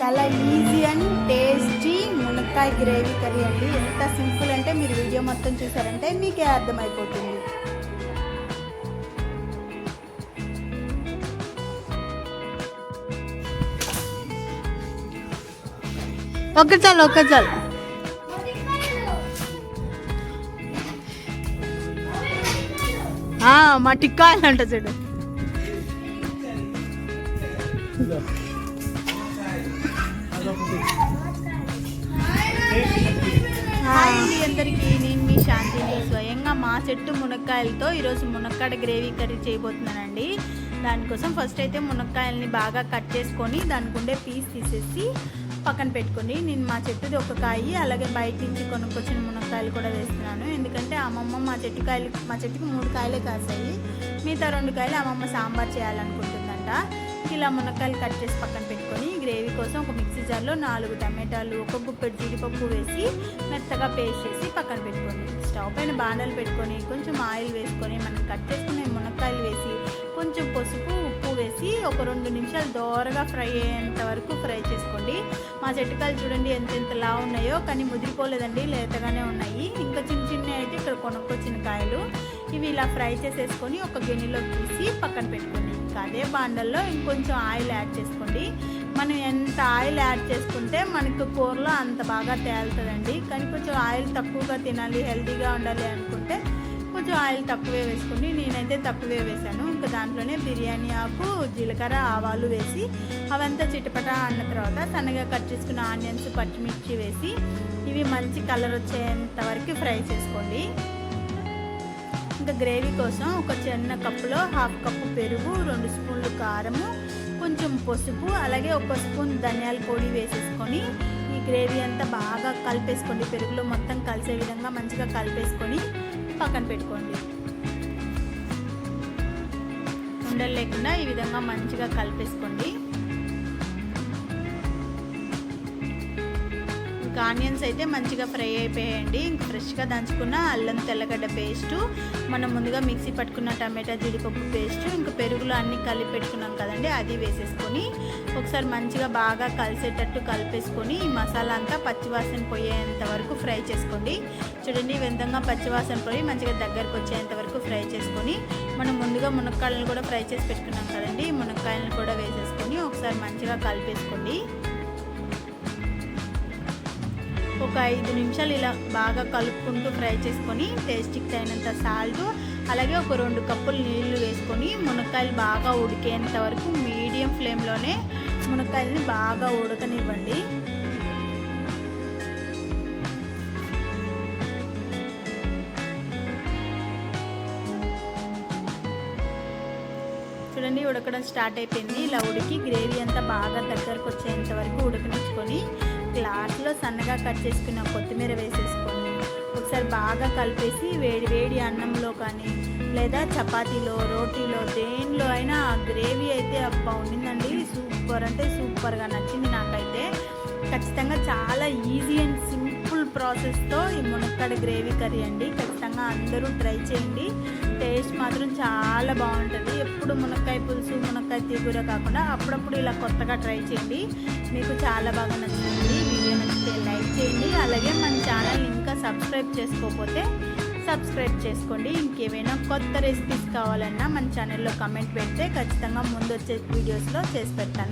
చాలా easy and tasty మునక్కాయ gravy curry అండి. ఎంత సింపుల్ అంటే మీరు వీడియో మొత్తం చూసారంటే మీకే అర్థమైపోతుంది. ఒక చాలు ఒక చాలు. మా టిక్కాయలు అంట చూడు. అందరికీ నేను మీ శాంతిని స్వయంగా మా చెట్టు మునక్కాయలతో ఈరోజు మునక్కాడ గ్రేవీ కర్రీ చేయబోతున్నానండి. దానికోసం ఫస్ట్ అయితే మునక్కాయల్ని బాగా కట్ చేసుకొని దానికి ఉండే పీస్ తీసేసి పక్కన పెట్టుకోండి. నేను మా చెట్టుది ఒక కాయి అలాగే బయట నుంచి కొనుక్కొచ్చిన మునక్కాయలు కూడా వేస్తున్నాను. ఎందుకంటే అమ్మమ్మ మా చెట్టు కాయలు మా చెట్టుకి మూడు కాయలే కాసాయి. మిగతా రెండు కాయలు అమ్మమ్మ సాంబార్ చేయాలనుకుంటుందంట. ఇలా మునక్కాయలు కట్ చేసి పక్కన పెట్టుకొని కోసం ఒక మిక్సీ జార్లో నాలుగు టమాటాలు ఒక గుప్పెడు జీడిపప్పు వేసి మెత్తగా పేస్ట్ చేసి పక్కన పెట్టుకోండి. స్టవ్ పైన బాణాలు పెట్టుకొని కొంచెం ఆయిల్ వేసుకొని మనం కట్ చేసుకునే మునక్కాయలు వేసి కొంచెం పసుపు ఉప్పు వేసి ఒక రెండు నిమిషాలు దోరగా ఫ్రై అయ్యేంత వరకు ఫ్రై చేసుకోండి. మా చెట్టుకాయలు చూడండి ఎంత ఎంతలా ఉన్నాయో కానీ ముదిరిపోలేదండి లేతగానే ఉన్నాయి. ఇంకా చిన్న చిన్న అయితే ఇక్కడ కొనుక్కొచ్చిన కాయలు. ఇవి ఇలా ఫ్రై చేసేసుకొని ఒక గిన్నెలో తీసి పక్కన పెట్టుకోండి. ఇంకా అదే బాండల్లో ఇంకొంచెం ఆయిల్ యాడ్ చేసుకోండి. మనం ఎంత ఆయిల్ యాడ్ చేసుకుంటే మనకు కూరలో అంత బాగా తేలుతుందండి. కానీ కొంచెం ఆయిల్ తక్కువగా తినాలి హెల్తీగా ఉండాలి అనుకుంటే కొంచెం ఆయిల్ తక్కువే వేసుకోండి. నేనైతే తక్కువే వేసాను. ఇంకా దాంట్లోనే బిర్యానీ ఆకు జీలకర్ర ఆవాలు వేసి అవంతా చిటపట అన్న తర్వాత సన్నగా కట్ చేసుకున్న ఆనియన్స్ పచ్చిమిర్చి వేసి ఇవి మంచి కలర్ వచ్చేంత వరకు ఫ్రై చేసుకోండి. ఇంకా గ్రేవీ కోసం ఒక చిన్న కప్పులో హాఫ్ కప్పు పెరుగు రెండు స్పూన్లు కారము కొంచెం పసుపు అలాగే ఒక స్పూన్ ధనియాల పొడి వేసేసుకొని ఈ గ్రేవీ అంతా బాగా కలిపేసుకోండి. పెరుగులో మొత్తం కలిసే విధంగా మంచిగా కలిపేసుకొని పక్కన పెట్టుకోండి. ఉండలు లేకుండా ఈ విధంగా మంచిగా కలిపేసుకోండి. ఆనియన్స్ అయితే మంచిగా ఫ్రై అయిపోయాయండి. ఇంక ఫ్రెష్గా దంచుకున్న అల్లం తెల్లగడ్డ పేస్టు మనం ముందుగా మిక్సీ పట్టుకున్న టమాటా జీడిపప్పు పేస్ట్ ఇంకా పెరుగులో అన్నీ కలిపి పెట్టుకున్నాం కదండి అది వేసేసుకొని ఒకసారి మంచిగా బాగా కలిసేటట్టు కలిపేసుకొని ఈ మసాలా అంతా పచ్చివాసన పోయేంత వరకు ఫ్రై చేసుకోండి. చూడండి విధంగా పచ్చివాసన పోయి మంచిగా దగ్గరకు వచ్చేంత వరకు ఫ్రై చేసుకొని మనం ముందుగా మునక్కాయలను కూడా ఫ్రై చేసి పెట్టుకున్నాం కదండి మునక్కాయలను కూడా వేసేసుకొని ఒకసారి మంచిగా కలిపేసుకోండి. ఒక ఐదు నిమిషాలు ఇలా బాగా కలుపుకుంటూ ఫ్రై చేసుకొని టేస్ట్కి తగినంత సాల్ట్ అలాగే ఒక రెండు కప్పులు నీళ్ళు వేసుకొని మునక్కాయలు బాగా ఉడికేంత వరకు మీడియం ఫ్లేమ్లోనే మునక్కాయలని బాగా ఉడకనివ్వండి. చూడండి ఉడకడం స్టార్ట్ అయిపోయింది. ఇలా ఉడికి గ్రేవీ అంతా బాగా దగ్గరకు వచ్చేంత వరకు గ్లాస్లో సన్నగా కట్ చేసుకున్న కొత్తిమీర వేసేసుకొని ఒకసారి బాగా కలిపేసి వేడి వేడి అన్నంలో కానీ లేదా చపాతీలో రోటీలో దేనిలో అయినా ఆ గ్రేవీ అయితే అబ్బా ఉండిందండి. సూపర్ అంటే సూపర్గా నచ్చింది నాకైతే. ఖచ్చితంగా చాలా ఈజీ అండ్ సింపుల్ ప్రాసెస్తో ఈ మునక్కడ గ్రేవీ కర్రీ అండి. ఖచ్చితంగా అందరూ ట్రై చేయండి. టేస్ట్ మాత్రం చాలా బాగుంటుంది. ఎప్పుడు మునక్కాయ పులుసు మునక్కాయ తీగూర కాకుండా అప్పుడప్పుడు ఇలా కొత్తగా ట్రై చేయండి. మీకు చాలా బాగా నచ్చుతుంది. వీడియో నచ్చితే లైక్ చేయండి. అలాగే మన ఛానల్ ఇంకా సబ్స్క్రైబ్ చేసుకోకపోతే సబ్స్క్రైబ్ చేసుకోండి. ఇంకేమైనా కొత్త రెసిపీస్ కావాలన్నా మన ఛానల్లో కమెంట్ పెడితే ఖచ్చితంగా ముందు వచ్చే వీడియోస్లో చేసి పెడతాను.